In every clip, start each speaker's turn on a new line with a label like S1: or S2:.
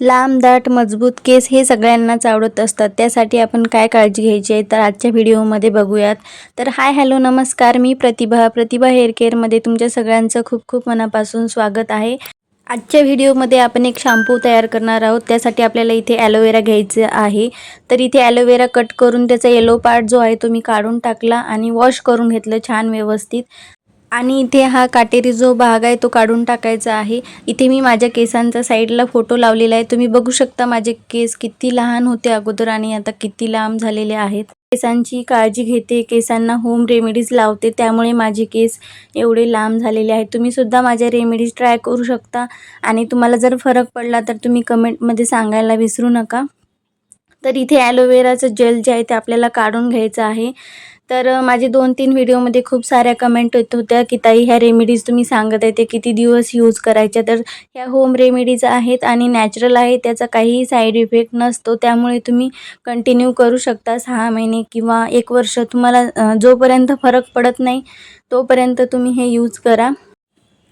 S1: लांब दाट मजबूत केस हे सगळ्यांनाच आवडत असतात. त्यासाठी आपण काय काळजी घ्यायची आहे तर आजच्या व्हिडिओमध्ये बघूयात. तर हाय हॅलो नमस्कार. मी प्रतिभा. प्रतिभा हेअर केअरमध्ये तुमच्या सगळ्यांचं खूप खूप मनापासून स्वागत आहे. आजच्या व्हिडिओमध्ये आपण एक शॅम्पू तयार करणार आहोत. त्यासाठी आपल्याला इथे ॲलोवेरा घ्यायचं आहे. तर इथे ॲलोवेरा कट करून त्याचा येलो पार्ट जो आहे तो मी काढून टाकला आणि वॉश करून घेतलं छान व्यवस्थित. आणि इथे हा काटेरी जो भाग आहे तो काढून टाकायचा आहे. इथे मी माझ्या केसांचा साईडला फोटो लावलेला आहे. तुम्ही बघू शकता माझे केस किती लहान होते अगोदर आणि आता किती लांब झालेले आहेत. केसांची काळजी घेते केसांना होम रेमेडीज लावते त्यामुळे माझे केस एवढे लांब झालेले आहेत. तुम्ही सुद्धा माझ्या रेमेडीज ट्राय करू शकता. आणि तुम्हाला जर फरक पडला तर तुम्ही कमेंटमध्ये सांगायला विसरू नका. तर इथे ॲलोवेराचं जेल जे आहे ते आपल्याला काढून घ्यायचं आहे. तर माझे दोन तीन व्हिडिओमध्ये खूप साऱ्या कमेंट येत होत्या की ताई ह्या रेमेडीज तुम्ही सांगत आहे ते किती दिवस यूज करायच्या? तर ह्या होम रेमेडीज आहेत आणि नॅचरल आहे त्याचा काहीही साईड इफेक्ट नसतो. त्यामुळे तुम्ही कंटिन्यू करू शकता सहा महिने किंवा एक वर्ष. तुम्हाला जोपर्यंत फरक पडत नाही तोपर्यंत तुम्ही हे यूज करा.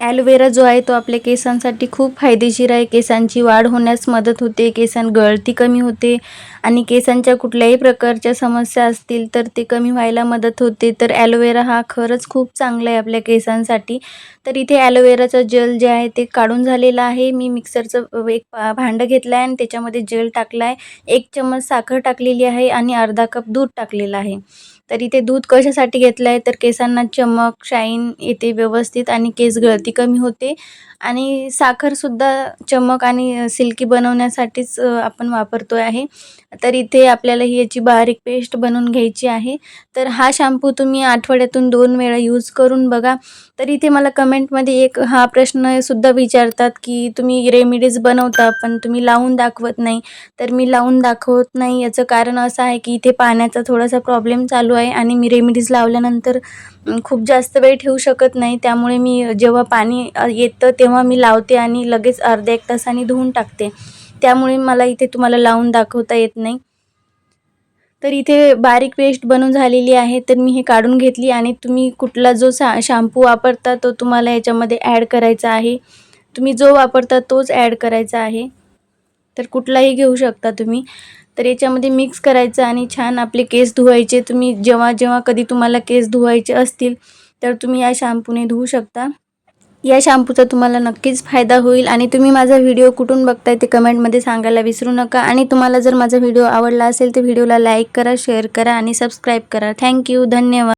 S1: ॲलोवेरा जो आहे तो आपल्या केसांसाठी खूप फायदेशीर आहे. केसांची वाढ होण्यास मदत होते केसां गळती कमी होते आणि केसांच्या कुठल्याही प्रकारच्या समस्या असतील तर ते कमी व्हायला मदत होते. तर ॲलोवेरा हा खरंच खूप चांगला आहे आपल्या केसांसाठी. तर इथे ॲलोवेराचं जेल जे आहे ते काढून झालेलं आहे. मी मिक्सरचं एक पा भांडं घेतलं आहे आणि त्याच्यामध्ये जेल टाकला आहे एक चम्मच साखर टाकलेली आहे आणि अर्धा कप दूध टाकलेलं आहे. तर इथे दूध कशासाठी घेतलं आहे तर केसांना चमक शाईन येते व्यवस्थित आणि केस गळती कमी होते. आणि साखरसुद्धा चमक आणि सिल्की बनवण्यासाठीच आपण वापरतो आहे. तर इथे आपल्याला ही याची बारीक पेस्ट बनवून घ्यायची आहे. तर हा शॅम्पू तुम्ही आठवड्यातून दोन वेळा यूज करून बघा. तर इथे मला कमेंटमध्ये एक हा प्रश्नसुद्धा विचारतात की तुम्ही रेमेडीज बनवता पण तुम्ही लावून दाखवत नाही. तर मी लावून दाखवत नाही. याचं कारण असं आहे की इथे पाण्याचा थोडासा प्रॉब्लेम चालू आहे आणि मी रेमेडीज लावल्यानंतर खूप जास्त वेळ ठेवू शकत नाही. त्यामुळे मी जेव्हा पाणी येतं तेव्हा मी लावते आणि लगेच अर्ध्या एक तासाने धुवून टाकते. त्यामुळे मला इथे तुम्हाला लावून दाखवता येत नाही. तर इथे बारीक पेस्ट बनून झालेली आहे. तर मी हे काढून घेतली आणि तुम्ही कुठला जो सा शॅम्पू वापरता तो तुम्हाला याच्यामध्ये ॲड करायचा आहे. तुम्ही जो वापरता तोच ॲड करायचा आहे. तर कुठलाही घेऊ शकता तुम्ही. तर याच्यामध्ये मिक्स करायचं आणि छान आपले केस धुवायचे. तुम्ही जेव्हा जेव्हा कधी तुम्हाला केस धुवायचे असतील तर तुम्ही या शॅम्पूने धुवू शकता. या शॅम्पूचा तुम्हाला नक्कीच फायदा होईल. आणि तुम्ही माझा व्हिडिओ कुठून बघताय ते कमेंटमध्ये सांगायला विसरू नका. आणि तुम्हाला जर माझा व्हिडिओ आवडला असेल तर व्हिडिओला लाईक करा शेअर करा आणि सबस्क्राईब करा. थँक्यू धन्यवाद.